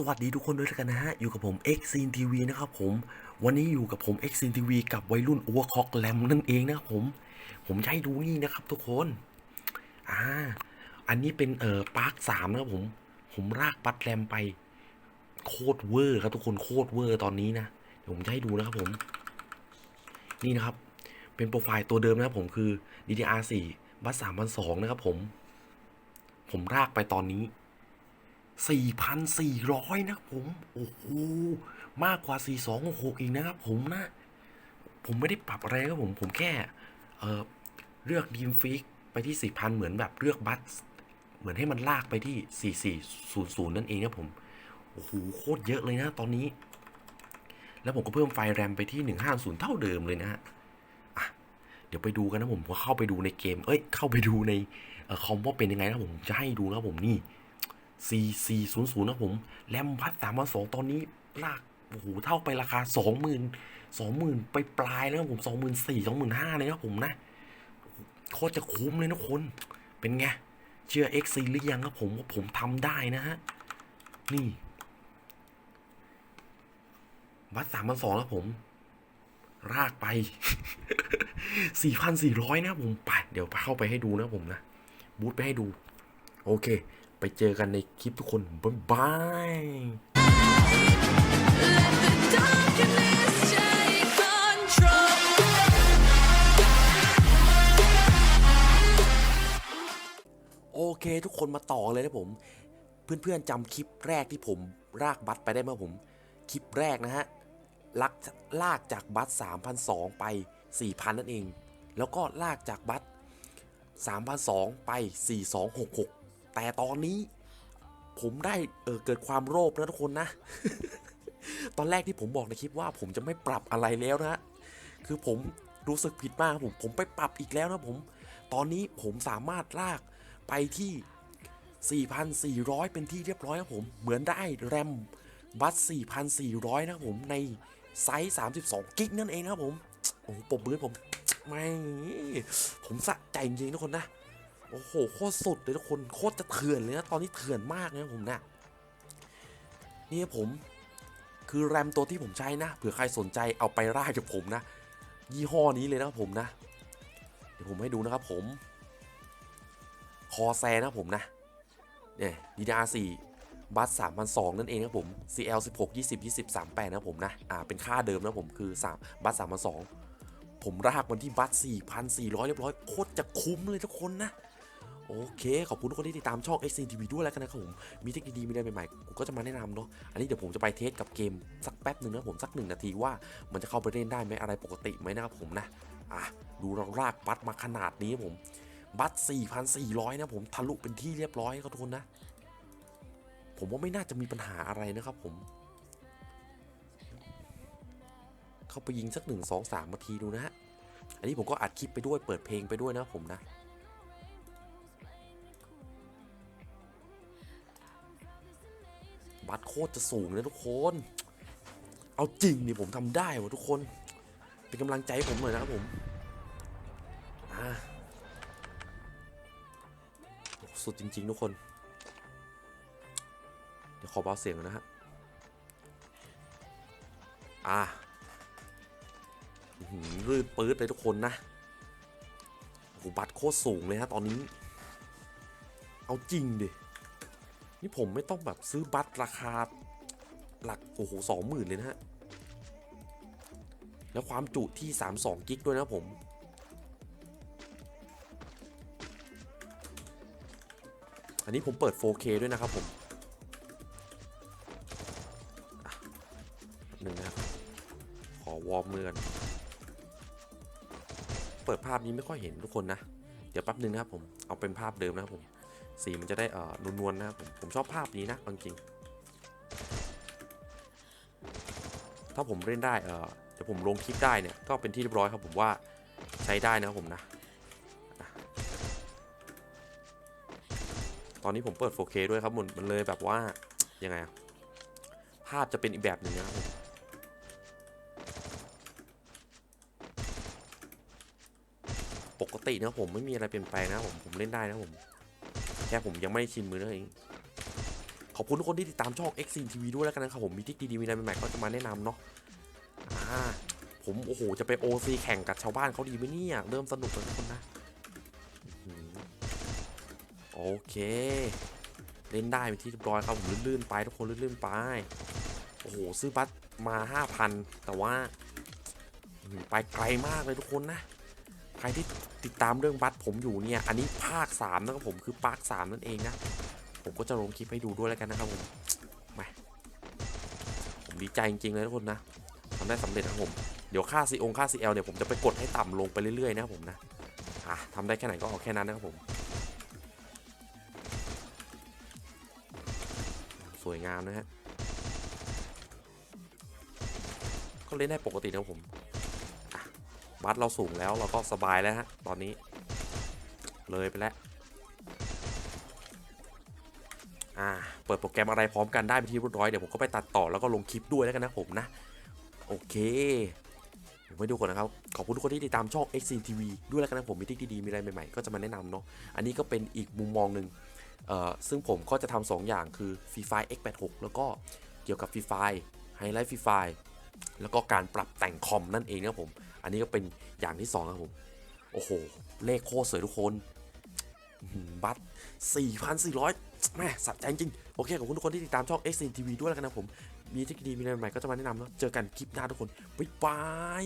สวัสดีทุกคนด้วยกันนะฮะ อยู่กับผม X c n TV นะครับผม วันนี้อยู่กับผม X c n TV กับวัยรุ่น Overclock Lam นั่นเองนะครับผม ผมจะให้ดูนี่นะครับทุกคน อ่า อันนี้เป็นเอ่อปาร์คสามนะครับผม ผมรากบัตแรมไป โคตรเวอร์ครับทุกคนโคตรเวอร์ตอนนี้นะเดี๋ยวผมจะให้ดูนะครับผม นี่นะครับ เป็นโปรไฟล์ตัวเดิมนะครับผมคือ DDR4 บัตสามพันสองนะครับผม ผมรากไปตอนนี้ 4,400 นะครับผม โอ้โห มากกว่า 4,2,6อีกนะครับผมนะ ผมไม่ได้ปรับอะไรครับผม ผมแค่ เออเลือกดีมฟิกไปที่ 4,000 เหมือนแบบเลือกบัตเหมือนให้มันลากไปที่ 4400 นั่นเองครับผม โอ้โห โคตรเยอะเลยนะตอนนี้ แล้วผมก็เพิ่มไฟแรมไปที่ 150 เท่าเดิมเลยนะฮะเดี๋ยวไปดูกันนะผมว่าเข้าไปดูในเกม เอ้ย เข้าไปดูในคอมว่าเป็นยังไงนะผมจะให้ดูนะผมนี่ 4 4 0 0นะผม แรมพัดสามพันสองตอนนี้ลากโอ้โหเท่าไปราคาสองหมื่นสองหมื่นไปปลายแล้วครับผมสองหมื่นสี่สองหมื่นห้าเลยครับผมนะโคตรจะคุ้มเลยนะคน เป็นไง เชื่อ X ซีหรือยังครับผมว่าผมทำได้นะฮะ นี่วัดสามพันสองแล้วผม รากไปสี่พันสี่ร้อยนะผมไปเดี๋ยวเข้าไปให้ดูนะผมนะ บูทไปให้ดู โอเค เจอกันในคลิปทุกคน บ๊ายบายโอเคทุกคนมาต่อเลยนะผม เพื่อนๆจำคลิปแรกที่ผมลากบัตรไปได้ไหมผม คลิปแรกนะฮะลักลากจากบัตร3,002 ไป 4,000 นั่นเอง แล้วก็ลากจากบัตร3,002 ไป 4266 แต่ตอนนี้ผมได้เเกิดความโลภนะทุกคนนะ ตอนแรกที่ผมบอกในคลิปว่าผมจะไม่ปรับอะไรแล้วนะ คือผมรู้สึกผิดมากผมผมไปปรับอีกแล้วนะผม ตอนนี้ผมสามารถลากไปที่ 4,400 เป็นที่เรียบร้อยครับผม เหมือนได้แรมบัส 4,400 นะผมในไซส์ 32 กิกนั่นเองนะผม โอ้โหปมมือผมไม่ผมสะใจจริงๆทุกคนนะ อ้โหโคตรสุดเลยทุกคนโคตรจะเถื่อนเลยนะตอนนี้เถื่อนมากนะผมเนะนี่ผมคือแรมตัวที่ผมใช้นะเผื่อใครสนใจเอาไปร่ายกับผมนะ ยี่ห้อนี้เลยนะครับผมนะ เดี๋ยวผมให้ดูนะครับผม คอแซนะผมนะเนี่ย DDR4 บัส3,002นั่นเองนะครับผม CL 16 20 20 38นะครับผมนะ อ่า เป็นค่าเดิมนะผมคือ 3 บัส3,002ผมรากมันที่บัส4,400 เรียบร้อย โคตรจะคุ้มเลยทุกคนนะ โอเค ขอบคุณทุกคนที่ติดตามช่อง XCTV ด้วยแล้วกันนะครับผม มีเทคนิคดีๆมีอะไรใหม่ๆ กูก็จะมาแนะนำเนาะ อันนี้เดี๋ยวผมจะไปเทสกับเกมสักแป๊บหนึ่งนะผมสักหนึ่งนาทีว่ามันจะเข้าไปเล่นได้ไหมอะไรปกติไหมนะครับผมนะ อะ ดูเราลากบัตรมาขนาดนี้ผม บัตร 4,400 นะผมทะลุเป็นที่เรียบร้อยครับทุกคนนะ ผมว่าไม่น่าจะมีปัญหาอะไรนะครับผม เข้าไปยิงสักหนึ่งสองสามนาทีดูนะฮะ อันนี้ผมก็อัดคลิปไปด้วยเปิดเพลงไปด้วยนะผมนะ บัตรโคตรจะสูงเลยทุกคน เอาจริงนี่ผมทำได้วะทุกคน เป็นกำลังใจให้ผมหน่อยนะครับผมสุดจริง ๆ ทุกคน เดี๋ยวขอเบาเสียงนะฮะ อ่าอื้อหืรืดปื๊ดเลยทุกคนนะโอ้โหบัตรโคตรสูงเลยฮะตอนนี้ เอาจริงดิ นี่ผมไม่ต้องแบบซื้อบัตรราคา หลักโอ้โหสองหมื่นเลยนะฮะ แล้วความจุที่ 32 กิกด้วยนะผม อันนี้ผมเปิด 4K ด้วยนะครับผมหนึ่งนะครับขอวอร์มมือกันเปิดภาพนี้ไม่ค่อยเห็นทุกคนนะ เดี๋ยวแป๊บหนึ่งนะครับผม เอาเป็นภาพเดิมนะครับผม สีมันจะได้เอ่อนวลๆนะครับผมผมชอบภาพนี้นะจริงถ้าผมเล่นได้เออเดี๋ยวผมลงคลิปได้เนี่ยก็เป็นที่เรียบร้อยครับผมว่าใช้ได้นะครับผมนะ ตอนนี้ผมเปิด 4K ด้วยครับมันมันเลยแบบว่ายังไงภาพจะเป็นอีกแบบหนึ่งนะครับปกตินะผมไม่มีอะไรเปลี่ยนแปลงนะผมผมเล่นได้นะผม แค่ผมยังไม่ได้ชินมือนั่นเองขอบคุณทุกคนที่ติดตามช่อง X Scene TV ด้วยแล้วกันนะครับผมมีทิกดีๆมีอะไรใหม่ๆก็จะมาแนะนำเนาะอ่าผมโอ้โหจะไป OC แข่งกับชาวบ้านเขาดีไหมเนี่ยเริ่มสนุกแล้วทุกคนนะโอเค เล่นได้เป็นที่เรียบร้อยครับผมลื่นๆไปทุกคนลื่นๆไปโอ้โหซื้อบัตรมา 5,000 แต่ว่าไปไกลมากเลยทุกคนนะ ใครที่ติดตามเรื่องบัตรผมอยู่เนี่ย อันนี้ภาค3นะครับผมคือภาค3นั่นเองนะ ผมก็จะลงคลิปให้ดูด้วยแล้วกันนะครับผมมาผมดีใจจริงๆเลยทุกคนนะทำได้สำเร็จนะครับผม เดี๋ยวค่า C องค่า CL เอลเนี่ยผมจะไปกดให้ต่ำลงไปเรื่อยๆนะครับผมนะอะทำได้แค่ไหนก็เอาแค่นั้นนะครับผม สวยงามนะฮะ ก็เล่นได้ปกตินะครับผม บัตเราสูงแล้วเราก็สบายแล้วฮะตอนนี้ เลยไปแล้วอ่าเปิดโปรแกรมอะไรพร้อมกันได้เป็นที่เรียบร้อยเดี๋ยวผมก็ไปตัดต่อแล้วก็ลงคลิปด้วยแล้วกันนะผมนะ โอเคผมไปดูก่อนนะครับ ขอบคุณทุกคนที่ติดตามช่อง x c TV ด้วยแล้วกันนะผมมีทริคดีๆมีอะไรใหม่ ๆ ก็จะมาแนะนำเนาะอันนี้ก็เป็นอีกมุมมองหนึ่งเอ่อซึ่งผมก็จะทำสองอย่างคือ Free Fire X86 แล้วก็เกี่ยวกับ Free Fire Highlight Free Fire แล้วก็การปรับแต่งคอมนั่นเองนะผม อันนี้ก็เป็นอย่างที่สองครับผม โอ้โห เลขโคตรสวยทุกคน บัตร 4,400แม่สะใจจริง โอเค ขอบคุณทุกคนที่ติดตามช่อง x n TV ด้วยแล้วกันนะผม มีเทคนิคดีมีอะไรใหม่ๆก็จะมาแนะนำเนาะเจอกันคลิปหน้าทุกคน บ๊ายบาย